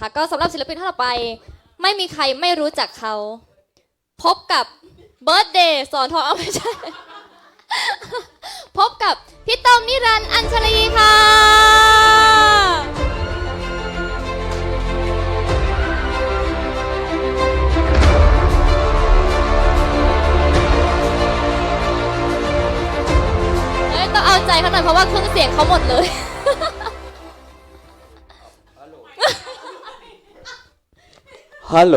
ค่ะก็สำหรับศิลปินท่านต่อไป ไม่มีใครไม่รู้จักเขา พบกับเบิร์ดเดย์สอนทองเอาไม่ใช่ พบกับพี่ต้อมนิรันดร์อัญชลีค่ะเอ้ยต้องเอาใจเขาหน่อยเพราะว่าเครื่องเสียงเขาหมดเลย ฮัลโหล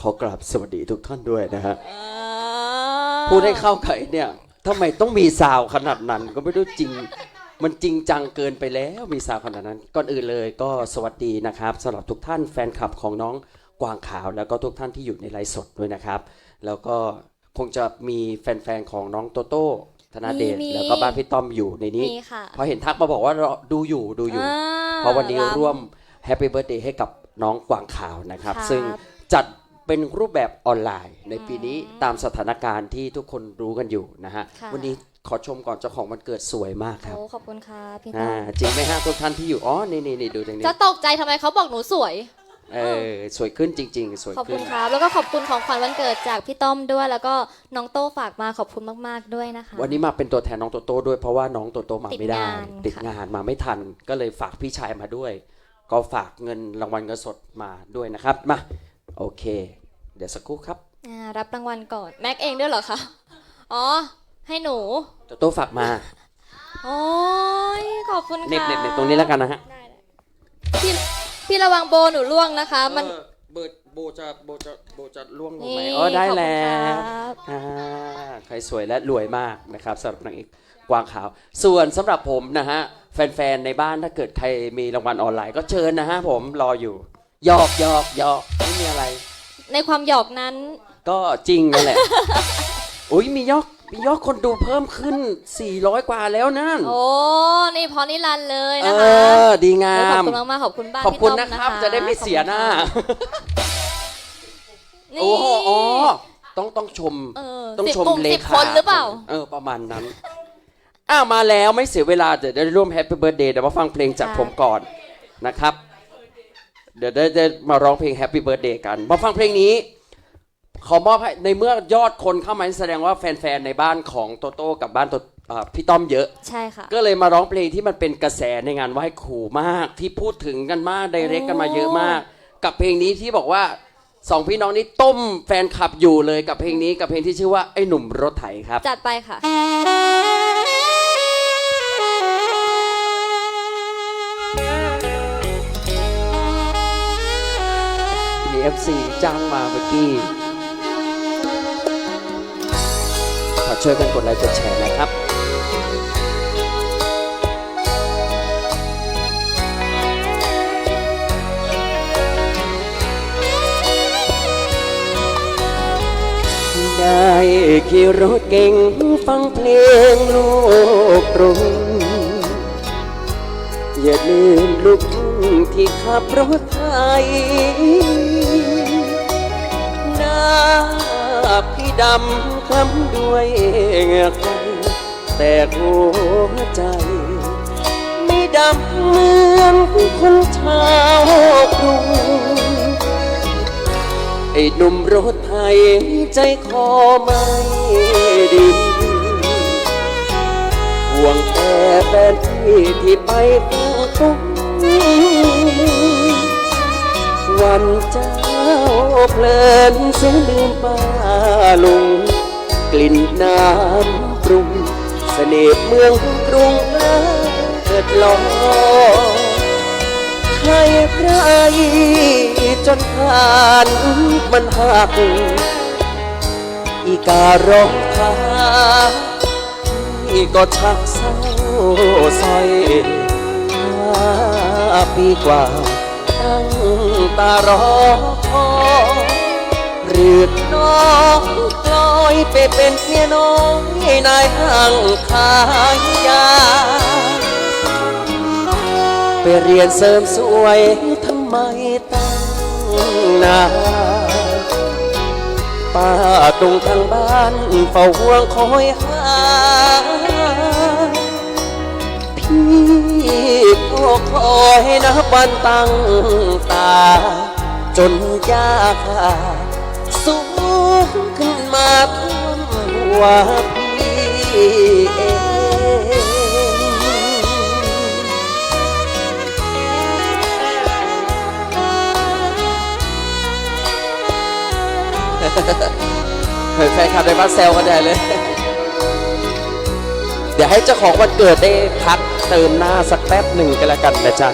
ขอกราบสวัสดีทุกท่านด้วยนะฮะพูดให้เข้าไขเนี่ยทำไมต้องมีสาวขนาดนั้น ก็ไม่รู้จริง มันจริงจังเกินไปแล้วมีสาวขนาดนั้น ก่อนอื่นเลยก็สวัสดีนะครับสำหรับทุกท่านแฟนคลับของน้องกวางขาวแล้วก็ทุกท่านที่อยู่ในไลฟ์สดด้วยนะครับ แล้วก็คงจะมีแฟนๆของน้องโตโต้ธนาเดชมีแล้วก็บ้านพี่ต้อมอยู่ในนี้มีค่ะ พอเห็นทักมาบอกว่าเราดูอยู่ดูอยู่อ่เพราะวันนี้ำร่วมแฮปปี้เบิร์ a เดย์ให้กับ น้องกวางขาวนะครับ ครับ ซึ่งจัดเป็นรูปแบบออนไลน์ ในปีนี้ตามสถานการณ์ที่ทุกคนรู้กันอยู่นะฮะค่ะ วันนี้ขอชมก่อนเจ้าของวันเกิดสวยมากครับโอ้ขอบคุณค่ะพี่ต้อ่าอมจริงไหมฮะทุกท่านที่อยู่อ๋อนี่นี่นี่ดูตรงนี้จะตกใจทำไมเขาบอกหนูสวย เออสวยขึ้นจริง ๆ สวยขอบขึ้คุนณครับ แล้วก็ขอบคุณของขวัญวันเกิดจากพี่ต้อมด้วย แล้วก็น้องโต้ฝากมาขอบคุณมาก ๆ ด้วยนะคะ วันนี้มาเป็นตัวแทนน้องโตโต้ด้วยเพราะว่าน้องโตโต้มาไม่ได้ ติติดดงานงานมาไม่ทันก็เลยฝากพี่ชายมาด้วย ก็ฝากเงินรางวัลเงินสดมาด้วยนะครับ มา โอเค เดี๋ยวสักครู่ครับอ่ารับรางวัลก่อน แม็กเองด้วยเหรอคะ อ๋อ ให้หนู โตโต้ฝากมาโอ้ยขอบคุณค่ะเน็บเน็บเน็บตรงนี้แล้วกันนะฮะได้ได้พี่พี่ระวังโบหนูล่วงนะคะ มัน เออเบิร์ดโบจะโบจะโบจะล่วงลงนี่ไหมอ๋อได้ขอบคุณแล้วครับ อ่าใครสวยและรวยมากนะครับสำหรับนางเอกกวางขาว ส่วนสำหรับผมนะฮะ แฟนๆในบ้านถ้าเกิดใครมีรางวัลออนไลน์ก็เชิญนะฮะผมรออยู่หยอกหยอกหยอกไม่มีอะไร ในความหยอกนั้น ก็จริงนั่นแหละ อุ้ยมียอดมียอดคนดูเพิ่มขึ้น 400 กว่าแล้วนั่น โอ้ นี่พอนิรันดร์เลยเอนะคะอ ดีงาเออขอบม คุณมากๆขอบคุณบ้านขอบคุณพี่ต้นะมครับ จะได้ไม่เสียหน้านี่ โอ้โหอ๋อต้องต้องชม เออต้องสิบชมกลุ่มเลสิบขาคนหรือเปล่า เออ ประมาณนั้น อ้าวมาแล้วไม่เสียเวลาเดี๋ยวได้ร่วมแฮปปี้เบิร์ดเดย์เดี๋ยวมาฟังเพลงจากค่ะผมก่อนนะครับ เดี๋ยวได้ได้มาร้องเพลงแฮปปี้เบิร์ดเดย์กัน มาฟังเพลงนี้ ขอมอบให้ในเมื่อยอดคนเข้ามาแสดงว่าแฟนๆในบ้านของโตโต้กับบ้านโตอ่าพี่ต้อมเยอะ ใช่ค่ะ ก็เลยมาร้องเพลงที่มันเป็นกระแสในงานไหว้ครูมาก ที่พูดถึงกันมากไดเรกกันมาเยอะมาก กับเพลงนี้ที่บอกว่าสองพี่น้องนี้ต้มแฟนคลับอยู่เลยกับเพลงนี้กับเพลงที่ชื่อว่าไอ้หนุ่มรถไถครับ จัดไปค่ะ มีเอฟซีจ้างมาเมื่อกี้ขอช่วยกันกดไลค์กดแชร์นะครับได้ขี่รถเก่งฟังเพลงโลกกรุงอย่าลืมลูกที่ขับรถไทย พี่ดำคล้ำด้วยเหงือใครแต่หัวใจ ไม่ดำเหมือนคนชาวกรุงไอ้หนุ่มรถไทยใจคอไม่ดีห่วงแต่แฟนที่ที่ไปฟังตุ้งวันเจ้า เพลินเสียลืมป้าลุง กลิ่นน้ำปรุงเสน่ห์เมืองกรุงเลิศลอยใครใครจนผ่านมันหัก อีการ้องคาอีก็ชักเศร้าซอยห้าปีกว่า ตารอคอหรือน้องกลอยไปเป็นเมียน้อยนายห้างขายยา ไปเรียนเสริมสวยทำไมตั้งนานป้าตรงทางบ้านเฝ้าห่วงคอยหา คอยนับวันตั้งตา จนยากสูงขึ้นมาท่วมหัวพี่เองเฮ้ยแฟนคลับในบ้านแซวกันใหญ่เลย เดี๋ยวให้เจ้าของวันเกิดได้พัก เติมหน้าสักแป๊บหนึ่งกันละกันนะจ๊ะ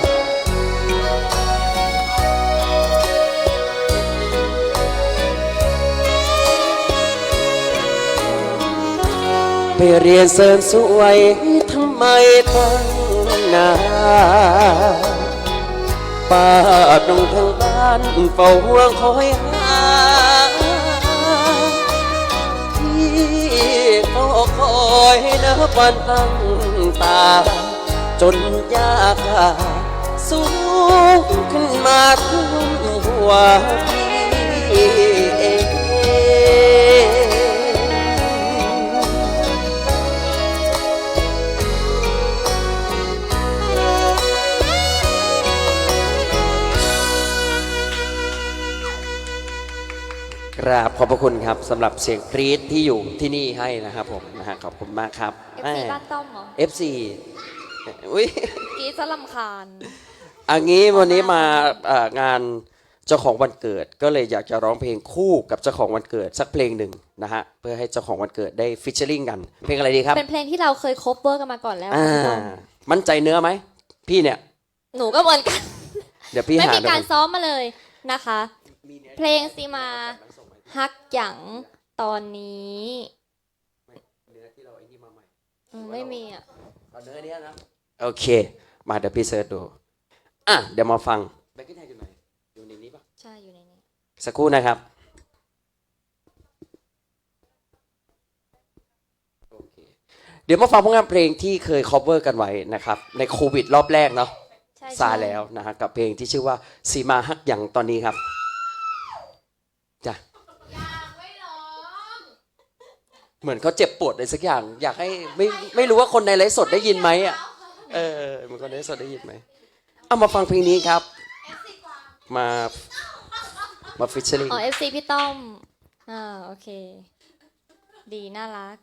ไปเรียนเสริมสวยทำไมตั้งนานป้าตรงทางบ้านเฝ้าห่วงคอยหาที่ก็คอยนับวันตั้งตา จนยากาสูงขึ้นมาท่วมหัวพี่เองกราบขอบพระคุณครับสำหรับเสียงกรี๊ดที่อยู่ที่นี่ให้นะครับผมนะฮะขอบคุณมากครับเอฟซีบ้านต้อมเหรอเอฟซีอุ้ยกรีดจะลำคาญ อันนี้วันนี้มาเอ่องานเจ้าของวันเกิด ก็เลยอยากจะร้องเพลงคู่กับเจ้าของวันเกิดสักเพลงหนึ่งนะฮะเพื่อให้เจ้าของวันเกิดได้ฟิชเชอริงกัน เพลงอะไรดีครับเป็นเพลงที่เราเคยคบเวอร์กันมาก่อนแล้วอ่าคุณผู้ชมมั่นใจเนื้อไหมพี่เนี่ย หนูก็เหมือนกัน เดี๋ยวพี่ไม่หามีเดี๋ยวการก่อนซ้อมมาเลยนะคะ เพลงซีมา ฮักหยังตอนนี้อืมไม่มีอะเอาเนื้อเนี้ยนะ โอเค มาเดี๋ยวพี่เสิร์ชดู อะ เดี๋ยวมาฟังแบ็คกิ้งแท็กอยู่ไหนอยู่ในนี้ปะใช่อยู่ในนี้ สักครู่นะครับ โอเค เดี๋ยวมาฟังผลงานเพลงที่เคย cover กันไว้นะครับ ในโควิดรอบแรกเนาะใช่ซาใช่แล้วนะฮะกับเพลงที่ชื่อว่าสีมาฮักหยังตอนนี้ครับจ้ะเหมือนเขาเจ็บปวดอะไรสักอย่าง อยากให้ไม่ไม่รู้ว่าคนในไลฟ์สดได้ยินไหมอะ เออเหมันคนในไลฟ์สดได้ยินไหมเอามาฟังเพลงนี้ครับ มามาฟิชเชอร์ลิงอ๋อ FC พี่ต้อม อ่า โอเค ดีน่ารัก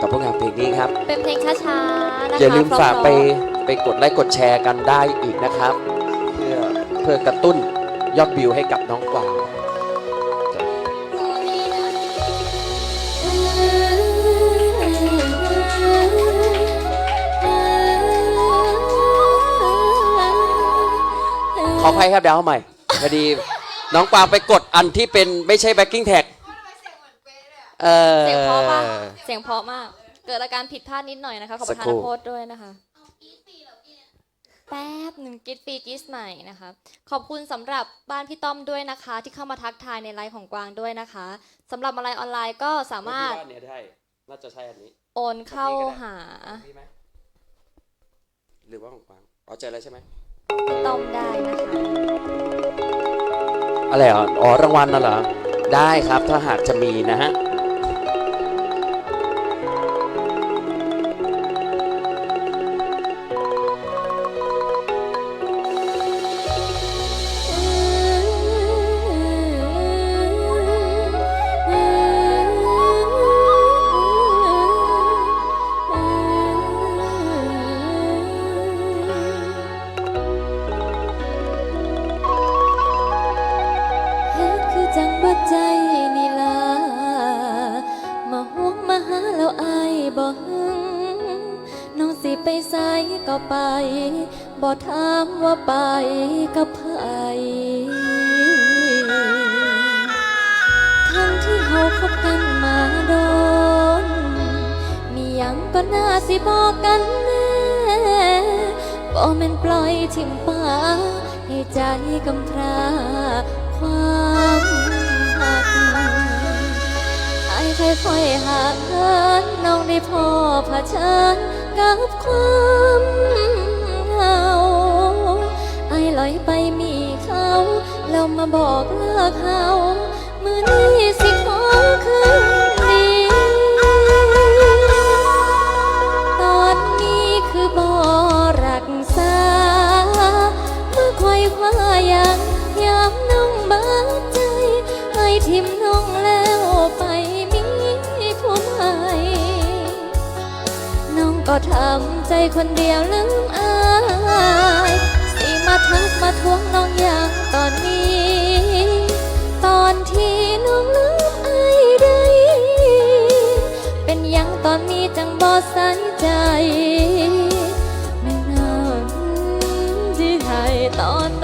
กับผลงานเพลงนี้ครับ เป็นเพลงช้าๆ นะคะอย่าลืมเพระๆฝากไปไปกดไลค์กดแชร์กันได้อีกนะครับ เพื่อเพื่อกระตุ้นยอดวิวให้กับน้องกวาง ออภัยครับเดี๋ยวเอาใหม่พอดี น้องกวางไปกดอันที่เป็นไม่ใช่แบ็กกิ้งแท็กเออ เสียงเพราะปะเสียงเพราะมาก เกิดอาการผิดพลาดนิดหน่อยนะคะขอประทานสักครู่โทษด้วยนะคะ แป๊บหนึ่งกิฟฟรีกิสใหม่นะคะ ขอบคุณสำหรับบ้านพี่ต้อมด้วยนะคะ ที่เข้ามาทักทายในไลฟ์ของกวางด้วยนะคะสำหรับมาลัยออนไลน์ก็สามารถที่บ้นเนี่ยได้น่าจะใช่อันนี้ โอนเข้าหาพี่ไหมหรือว่าของกวางเอาเจอแล้วใช่ไหมพี่ ต้มได้นะคะ อะไรอ๋อรางวัลน่ะเหรอ ได้ครับถ้าหากจะมีนะฮะ ไสก็ไป บ่ถามว่าไปกับไผทั้งที่เฮาคบกันมาโดน มีหยังก็น่าสิบอกกันแน่บ่แม่นปล่อยทิ่มป่าให้ใจกำพร้าความหักไอ้ค่อยๆห่างเหินน้องได้พอเชิญ กับความเหงาไอ้ลอยไปมีเขาแล้วมาบอกเลิกเขามือนี้สิขอคือนำใจคนเดียวลืมอายสิมาทักมาทวงน้องอย่างตอนนี้ ตอนที่น้องลืมอายได้ เป็นยังตอนนี้จังบ่ใส่ใจไม่นานที่ให้ตอน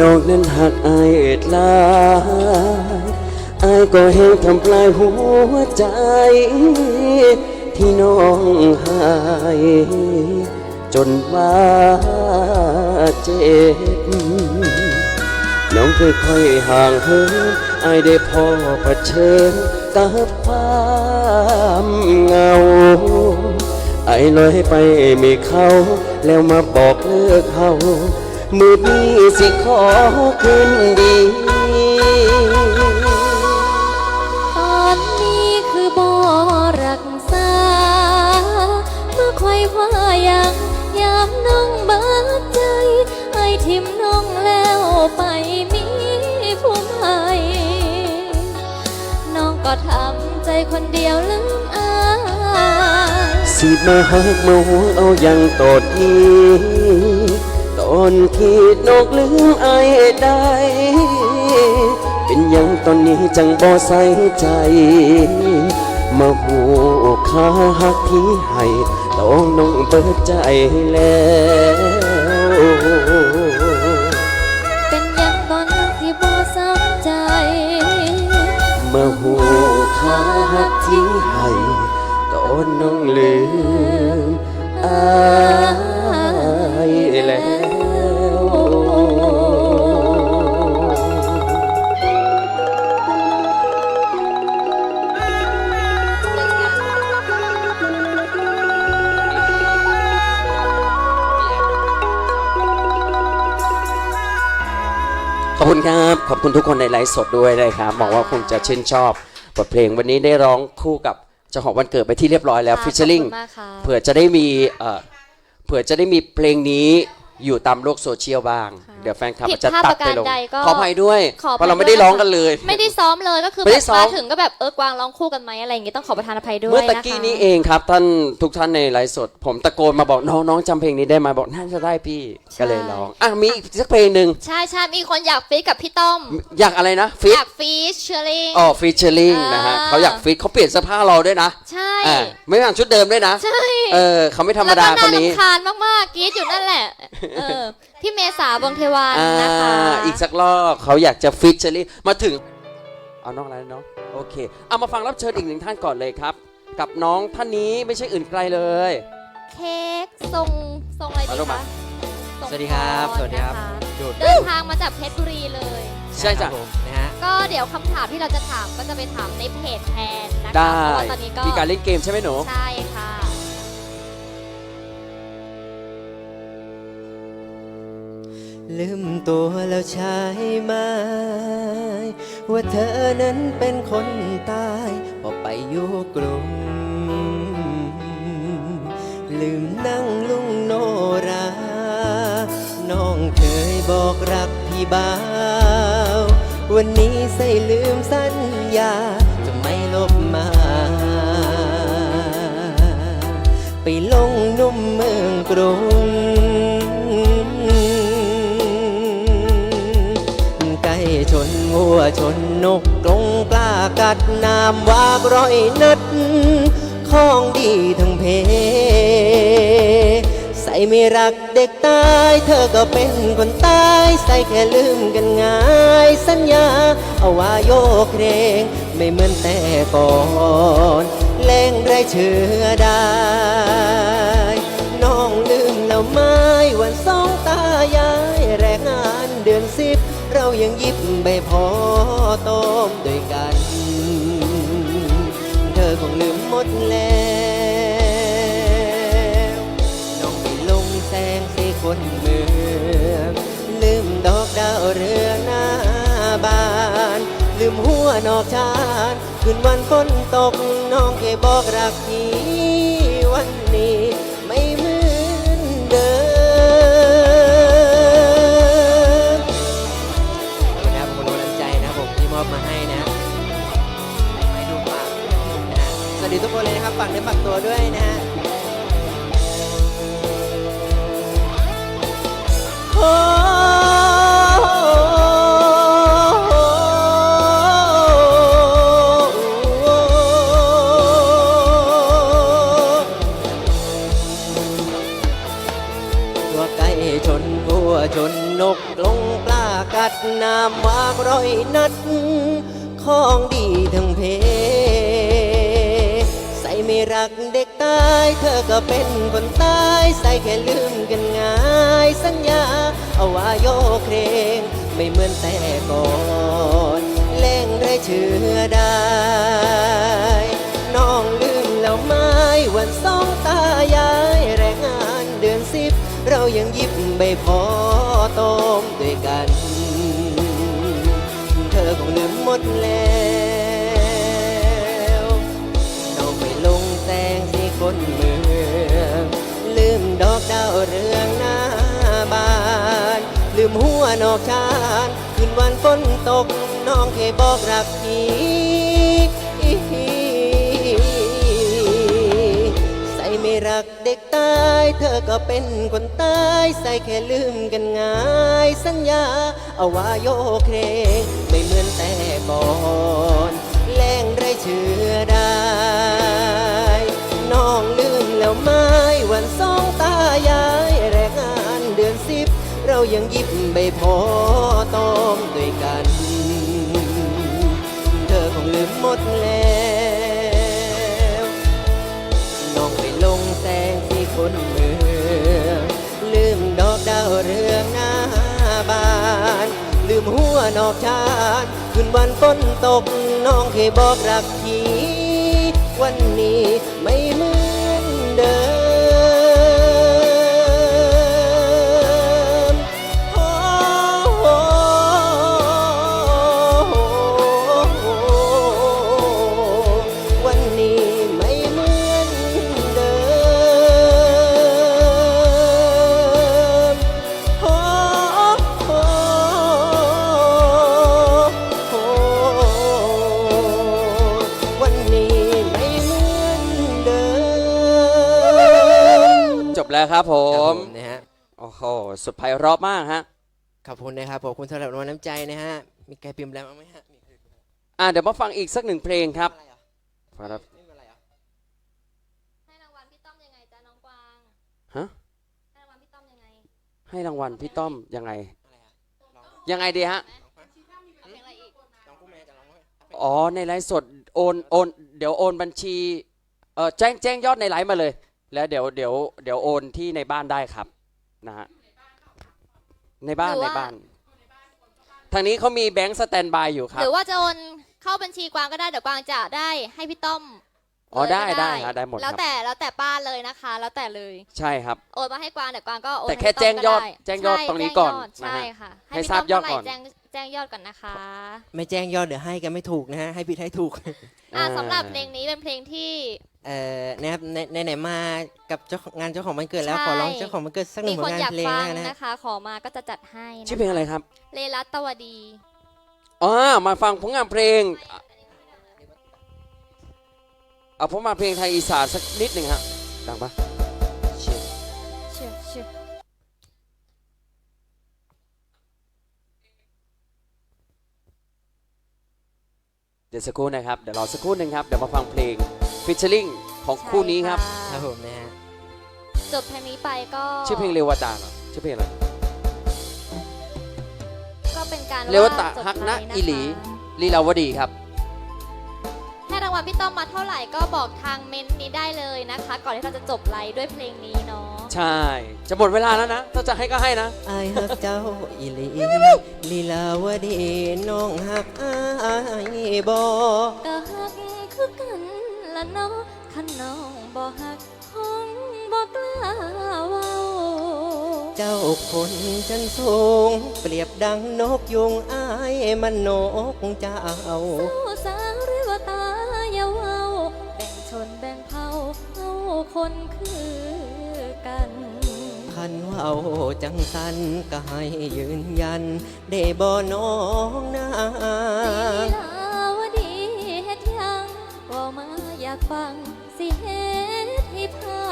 น้องนั้นหักอายเอ็ดลายอายก็แห้งทำปลายหัวใจ ที่น้องหาย จนว่าเจ็บ น้องค่อยๆห่างเหินอายได้พอเผชิญกับความเหงาไอ้ลอยไปไม่เข้าแล้วมาบอกเลิกเขา มือนี้สิขอคืนดีตอนนี้คือบ่รักษาเมื่อคอยว่ายังยามน้องเบิดใจไอ้ทิมน้องแล้วไปมีผู้ใหม่น้องก็ทำใจคนเดียวลืมอายสิมาหักมาหวงเอาอย่างตอดนี้ ตอนขีดนกลืมอายได้ เป็นยังตอนนี้จังบ่ใส่ใจ มาหูขาหักที่ให้ต้องน้องเปิดใจแล้ว ทุกคนในไลฟ์สดด้วยนะครับหวังว่าคงจะชื่นชอบบทเพลงวันนี้ได้ร้องคู่กับเจ้าของวันเกิดไปที่เรียบร้อยแล้วค่ะฟิชเชอร์ลิงขอบคุณมากค่ะเผื่อจะได้มีเอ่อเผื่อจะได้มีเพลงนี้อยู่ตามโลกโซเชียลบ้าง เดี๋ยวแฟนคลับผิดจะพลาดตัดประไปการลงใดก็ขออภัยด้วย ขออภัยเพราะเราไม่ได้ด้วยร้องกันเลย ไม่ได้ซ้อมเลยก็คือไม่แบได้บซ้อม มาถึงก็แบบเออกวางร้องคู่กันไหมอะไรอย่างงี้ต้องขอประทานอภัยด้วยเมื่อตะนะคะกี้นี้เองครับ ท่านทุกท่านในไลฟ์สด ผมตะโกนมาบอกน้องน้องจำเพลงนี้ได้ไหมบอกน่าจะได้พี่ก็เลยร้องอะมีอีกสักเพลงหนึ่งใช่ใช่มีคนอยากฟีดกับพี่ต้อม อยากอะไรนะฟิตอยากฟีดเชอรี่ อ๋อฟิชเชอร์ลิงอ่านนะฮะเขาอยากฟิตเขาเปลี่ยนเสื้อผ้าเราด้วยนะใช่ อ่าไม่ต่างชุดเดิมด้วยนะใช่เออเขาไม่ธรรมดาแล้วคก็นนี้ รำคาญมากๆกรีดอยู่นั่นแหละ เออ พี่เมษาบงเทวันอ่านะคะอีกสักรอบเขาอยากจะฟิชเชอรี่มาถึง เอาน้องอะไรนะน้องโอเค เอามาฟังรับเชิญอีกหนึ่งท่านก่อนเลยครับ กับน้องท่านนี้ไม่ใช่อื่นไกลเลย เค้กทรงทรงอะไรดีมาลูกมา คะทรงสวัสดีครับ พสวัสดีครับนะะหยุดเดินทางมาจากเพชรบุรีเลย ใช่จ้ะ ครับผมนะฮะ ก็เดี๋ยวคำถามที่เราจะถามก็จะไปถามในเพจแทนนะคะได้ เพราะว่าตอนนี้ก็มีการเล่นเกมใช่ไหมหนู ใช่ค่ะ ลืมตัวแล้วใช่ไหมว่าเธอนั้นเป็นคนตายพอไปอยู่กรุงลืมนั่งลุงโนรา น้องเคยบอกรักพี่บ่าว วันนี้ใส่ลืมสัญญาจะไม่ลบมา ไปลงนุ่มเมืองกรุง นงัวชนนกกรงกล้ากัดน้ำวากร้อยนัดของดีทั้งเพ ใส่ไม่รักเด็กตาย เธอก็เป็นคนตาย ใส่แค่ลืมกันง่าย สัญญาเอาว่าโยกเพลงไม่เหมือนแต่ก่อนแรงไรเชื่อได้น้องลืมแล้วไม้วันสองตายายแรงงานเดือนสิบ เรายังยิบใบพอต้มด้วยกัน เธอคงลืมหมดแล้วน้องไปลงแสงสีคนเมือง ลืมดอกดาวเรืองหน้าบาน ลืมหัวนอกชานคืนวันฝนตกน้องเคยบอกรักพี่วันนี้ วัสดีทุกคนเลยนะครับฝากเนื้อฝากตัวด้วยนะฮะโอ้ตัวไก่ชนวัวชนนกลงปลากัดน้ำวากร้อยนัด ของดีทั้งเพ่ รักเด็กตายเธอก็เป็นคนตายใส่แค่ลืมกันง่ายสัญญาเอาว่าโยกเครงไม่เหมือนแต่ก่อนเล่งได้เชื่อได้น้องลืมแล้วไหม้วันสองตายายแรงงานเดือนสิบเรายังหยิบใบพอต้มด้วยกัน เธอคงลืมหมดแล้ว อกชานคืนวันฝนตก น้องเคยบอกรักพี่ใส่ไม่รักเด็กตาย เธอก็เป็นคนตาย ใส่แค่ลืมกันง่ายสัญญาเอาว่าโยเครงไม่เหมือนแต่ก่อนแรงไรเชื่อได้น้องลืมแล้วไหม้วันสองตายาย เรายังยิบใบพอต้มด้วยกัน เธอคงลืมหมดแล้วน้องไปลงแสงที่คนเมืองลืมดอกดาวเรืองหน้าบาน ลืมหัวนอกชานคืนวันฝนตกน้องเคยบอกรักพี่วันนี้ไม่เหมือ บแล้วครับผครับมนะฮะโอ้โห สุดไพเราะมากฮะ ขอบคุณนะครับขอบคุณสำหรับรางวัลน้ำใจนะฮะมีใครพิมพ์แล้วบ้างไหมฮะมีอ่าเดี๋ยวมาฟังอีกสักหนึ่งเพลงครับ อะไรเหรอครับ ไม่มีอะไรเหรอให้รางวัลพี่ต้อมยังไงจ๊ะน้องกวางฮะ ให้รางวัลพี่ต้อมยังไงให้รางวัลพี่ต้อมยังไง อะไรอะยังไงดีฮะเอาเพลงอะไรอีกน้องกุ้งแม่จะร้องไหมอ๋อ ในไลฟ์สดโอนโอน เดี๋ยวโอนบัญชี เออแจ้งแจ้งยอดในไลฟ์มาเลย แล้วเดี๋ยวเดี๋ยวเดี๋ยวโอนที่ในบ้านได้ครับนะฮะในบ้านหรือในว่า บ้าน ทางนี้เขามีแบงค์สแตนบายอยู่ครัหบ รือว่าจะโอนเข้าบัญชีกวางก็ได้เดี๋ยวกวางจะได้ให้พี่ต้อม อ๋อเลยได้ก็ได้ครับได้หมดแล้วครับแต่แล้วแต่ป้าเลยนะคะ แล้วแต่เลยใช่ครับ โอนมาให้กวางเดี๋ยวกวางก็โอนแต่ให้แค่พี่ต้มแจ้งยอดก็ไแจ้งยอดใช่ตรงนี้ก่อนแจ้งยดนะฮะใช่ค่ะให้พี่ทราบต้มยอดเท่ไหก่อนแจ้งแจ้งยอดก่อนนะคะไม่แจ้งยอดเดี๋ยวให้กันไม่ถูกนะฮะให้ผิดให้ถูก อ่าสำหรับเพลงนี้เป็นเพลงที่ เอ่อนะครับในในไหนๆมากับเจ้าของงานเจ้าของวันเกิดแล้วใช่ ขอร้องเจ้าของวันเกิดสักหนึ่มีงผคลนงานอยากเพลงฟังแล้วกันนะฮะ นะคะ ขอมาก็จะจัดให้นะคะชื่อเพลงอะไรครับเลลัตตวดี อ๋อมาฟังผลงานเพลง เอาผมมาเพลงไทยอีสานสักนิดหนึ่งฮะดังปะเชียร์เชื่อเชื่อเดี๋ยวสักครู่นะครับ เดี๋ยวรอสักครู่หนึ่งครับ เดี๋ยวมาฟังเพลงฟิชเชอร์ลิงของคู่นี้ครับ ใช่ครับผมนะฮะจบเพลงนี้ไปก็ชื่อเพลงเรวตาเหรอชื่อเพลงอะไร ก็เป็นการเรวตาจดฮักนะไลค์คอิหลีลีลาวดีครับให้ราง วัลพี่ต้อมมาเท่าไหร่ก็บอกทางเม้นต์นี้ได้เลยนะคะ ก่อนที่เราจะจบไลฟ์ด้วยเพลงนี้เนาะ ใช่ จะหมดเวลาแล้วนะ ถ้าจะให้ก็ให้นะ อายหักเจ้าอีหลีลีลาวดีน้องหักอายบ่ก็หักคือกันละเนาะคันน้องบ่หักคงบ่กล้าเว้าเจ้าคนจันสูง เปรียบดังนกยุงอายมันนกเจ้าเศร้าสา คนคือกันคันเว่าจังสันก็ให้ยืนยัน ได้บ่น้องนาลีลาวดีเฮ็ดหยังบ่มาอยากฟังสิเฮ็ดให้ผ่า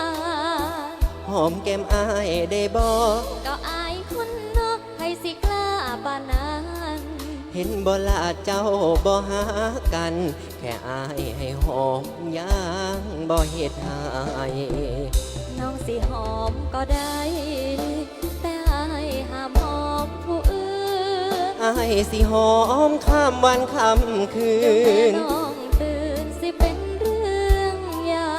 นหอมแก้มอายได้บ่ก็อายคนเนอกให้สิกล้าปานนั้น เห็นบ่ละเจ้าบ่หากัน แค่อายให้หอมยางบ่เฮ็ดให้น้องสิหอมก็ได้ แต่อายห้ามหอมผู้อื่นอายสิหอมข้ามวันค่ำคืเดี๋ยวแม่น น้องตื่นสิเป็นเรื่องใหญ่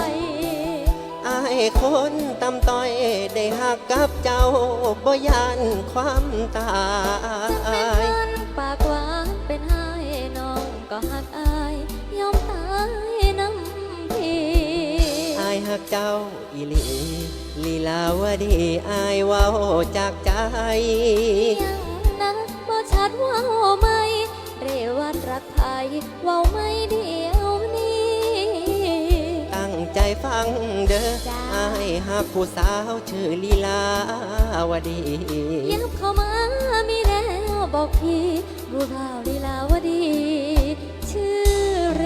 อายคนตำต้อยได้หักกับเจ้าบ่ยานความตาจะเป็นยมัน ก็หักอายยอมตายน้ำพี่อายหักเจ้าอีหลีลีลาวดีอายเว้าจากใจ ยังนะบ่ชัดเว่าไหมเรวัดรักไทยเว่าไม่เดียวนี้ ตั้งใจฟังเด้อจ้า อายหักผู้สาวชื่อลีลาวดี ยับเข้ามามีแล้วบอกพี่รู้ข่าวลีลาวดี ชื่อเร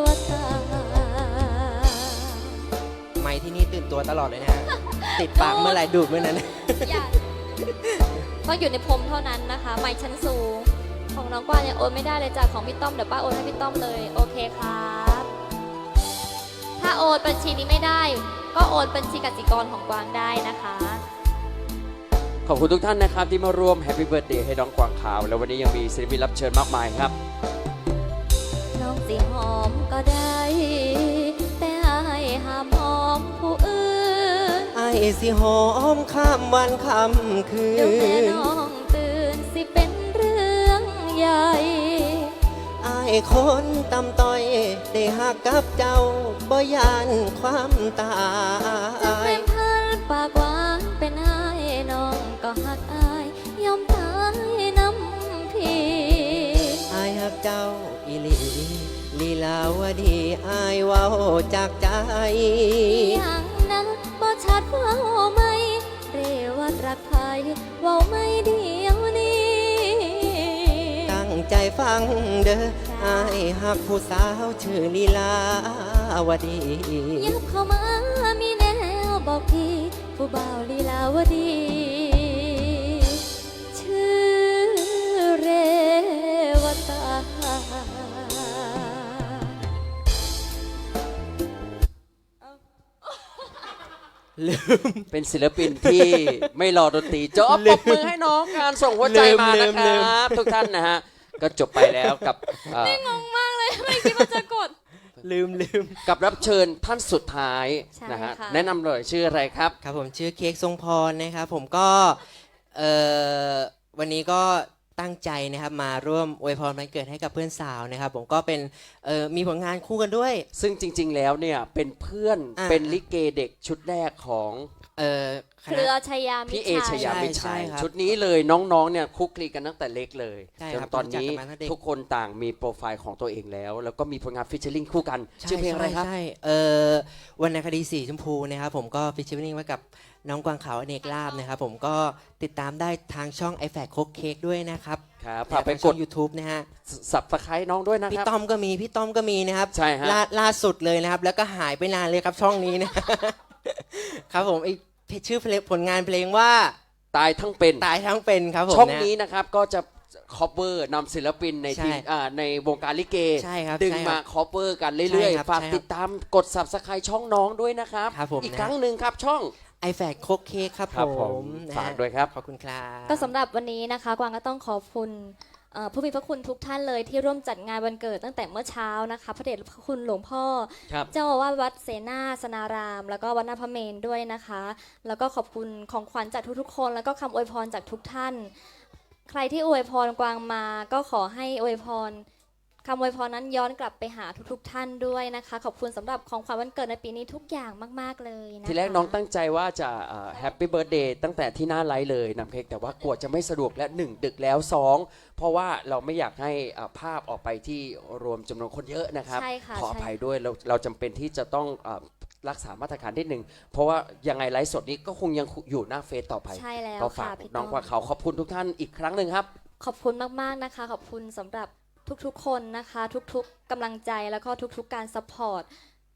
วตา ไม่ที่นี่ตื่นตัวตลอดเลยนะฮะ ติดปากเมื่อไหร่ดูดเมื่อนั้น อย่าต้องอยู่ในพรมเท่านั้นนะคะ ไม่ชั้นสูง ของน้องกวางยังโอนไม่ได้เลยจ้ะของพี่ต้อมเดี๋ยวป้าโอนให้พี่ต้อมเลย โอเคครับ ถ้าโอนบัญชีนี้ไม่ได้ ก็โอนบัญชีกสิกรของกวางได้นะคะ ขอบคุณทุกท่านนะครับที่มาร่วมแฮปปี้เบิร์ดเดย์ให้น้องกวางขาว แล้ววันนี้ยังมีศิลปินรับเชิญมากมายครับน้อง สิหอมก็ได้ แต่อายห้ามหอมผู้อื่นไอ้สิหอมข้ามวันค่ำคืเดี๋ยวแม่น น้องตื่นสิเป็นเรื่องใหญ่ไอ้คนตำต้อย ได้หักกับเจ้าบ่ยานความตาจะย เป็นพันปากหวานเป็นไอ้น้องก็หักอายยอมตายน้ำพี่ไอ้หักเจ้าอีหลี ลีลาวดีไอ้ายเว้าจากใจ อย่างนั้นบ่ชัดเว่าไหม เรวัดรักไทยเว่าไม่เดียวนี้ ตั้งใจฟังเด้อไอ้ายหักผู้สาวชื่อลีลาวดียับเข้ามามีแนวบอกพี่ผู้บ่าวลีลาวดี ลืม เป็นศิลปินที่ไม่รอดนตรีจบปรบมือให้น้องการส่งหัวใจมาลืนะมคลืมรับทุกท่านนะฮะ ก็จบไปแล้วกับเอ่อ งงมากเลยไม่คิดว่าจะกด ลืมลืมกับรับเชิญท่านสุดท้ายใช่นะฮะค่ะ แนะนำเลยชื่ออะไรครับ ครับผมชื่อเค้กทรงพรนะครับผมก็เอ่อวันนี้ก็ ตั้งใจนะครับมาร่วมอวยพรวันเกิดให้กับเพื่อนสาวนะครับ ผมก็เป็นเอ่อมีผลงานคู่กันด้วย ซึ่งจริงๆแล้วเนี่ยเป็นเพื่อนอ่า เป็นลิเกเด็กชุดแรกของ เอ่อ คเครือณะชยามิพี่เอชชัยยามิใช่ชัยครับชุดนี้เลยน้องๆเนี่ยคุกคลีกันตั้งแต่เล็กเลยใช่จนครับตอนนี้รู้จักกันมาตั้งแต่เด็ก ทุกคนต่างมีโปรไฟล์ของตัวเองแล้ว แล้วก็มีผลงานฟิชเชอร์ลิงคู่กันชื่อเพลงอะไรครับใช่ใช่เอ่อวรรณคดีสีชมพูนะครับผมก็ฟิชเชอร์นิ่งไว้กับน้องกวางขาวอเนกลาบนะครับผมก็ติดตามได้ทางช่อง i f a c โคกเค้กด้วยนะครับครับนะฝากไปทงกช่อดง YouTube นะฮะ สับสไครต์น้องด้วยนะพี่ครับ ต้อมก็มีพี่ต้อมก็มีนะครับใช่ฮะ ล่าล่าสุดเลยนะครับ แล้วก็หายไปนานเลยครับช่องนี้นะ ครับผมไอ ชื่อเพลงผลงานเพลงว่าตายทั้งเป็นตายทั้งเป็นครับผมช่องะ นี้นะครับก็จะคอ v เ r นำศิลปินในใช่ทีมอ่าในวงการลิเก ใช่ครับดึงใช่ครับมาคอ v เ r กันเรื่อยใช่ครับๆฝากใช่ครับติดตามกด subscribe ช่องน้องด้วยนะครับ ครับผมอีกนะ ครั้งหนึ่งครับช่อง ไอแฟกโคกเค้กครับครับผผมมนะฮะฝากด้วยครับ ขอบคุณครับ ก็สำหรับวันนี้นะคะกวางก็ต้องขอบคุณเอ่อ ผู้มีพระคุณทุกท่านเลยที่ร่วมจัดงานวันเกิดตั้งแต่เมื่อเช้านะคะพระเดชพระคุณหลวงพ่อ ครับ เจ้าอาวาสวัดเสนาสนาราม แล้วก็วัดนาพระเมนด้วยนะคะ แล้วก็ขอบคุณของขวัญจากทุกๆ คน แล้วก็คำอวยพรจากทุกท่าน ใครที่อวยพรกวางมาก็ขอให้อวยพร คำอวยพรนั้นย้อนกลับไปหาทุกๆท่านด้วยนะคะ ขอบคุณสำหรับของขวัญวันเกิดในปีนี้ทุกอย่างมากๆเลยนะคะทีแรกน้องตั้งใจว่าจะแฮปปี้เบิร์ดเดย์ตั้งแต่ที่หน้าไลฟ์เลยน้ำเพกแต่ว่ากลัวจะไม่สะดวกและหนึ่งดึกแล้วสองเพราะว่าเราไม่อยากให้อ่าภาพออกไปที่รวมจำนวนคนเยอะนะครับใช่ค่ะขออใช่ภัยด้วยเราเราจำเป็นที่จะต้องอ่ารักษามาตรการนิดหนึ่ง เพราะว่ายังไงไลฟ์สดนี้ก็คงยังอยู่หน้าเฟซต่อไปใช่แล้วก็ฝาค่ะกพี่น้องต้กว่าเขาขอบคุณทุกท่านอีกครั้งหนึ่งครับ ขอบคุณมากๆนะคะ ขอบคุณสำหรับ ทุกๆ คนนะคะ ทุกๆกำลังใจแล้วก็ทุกๆ การสปอร์ต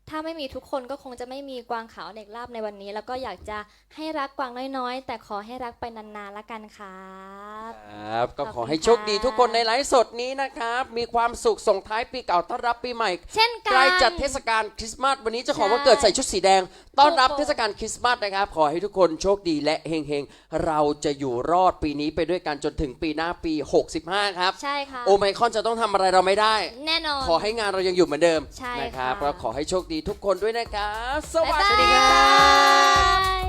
ถ้าไม่มีทุกคนก็คงจะไม่มีกวางขาวเด็กลาบในวันนี้ แล้วก็อยากจะให้รักกวางน้อยๆ แต่ขอให้รักไปนานๆละกันค่ะ ครับก็ขอบขคุณอให้ค่ะโชคดีทุกคนในไลฟ์สดนี้นะครับ มีความสุขส่งท้ายปีเก่าต้อนรับปีใหม่ เช่นกันใกล้จัดเทศกาลคริสต์มาสวันนี้เจ้าของใช่วันเกิดใส่ชุดสีแดง ต้อนรับถูกต้องเทศกาลคริสต์มาสนะครับ ขอให้ทุกคนโชคดีและเฮงๆ เราจะอยู่รอดปีนี้ไปด้วยกันจนถึงปีหน้าปี 65 ครับ ใช่ค่ะ โอไมคอนจะต้องทำอะไรเราไม่ได้ แน่นอน ขอให้งานเรายังอยู่เหมือนเดิมใช่นะครับค่ะแล้วขอให้โชคดีทุกคนด้วยนะครับ สวัสบ๊ายบายดีครับ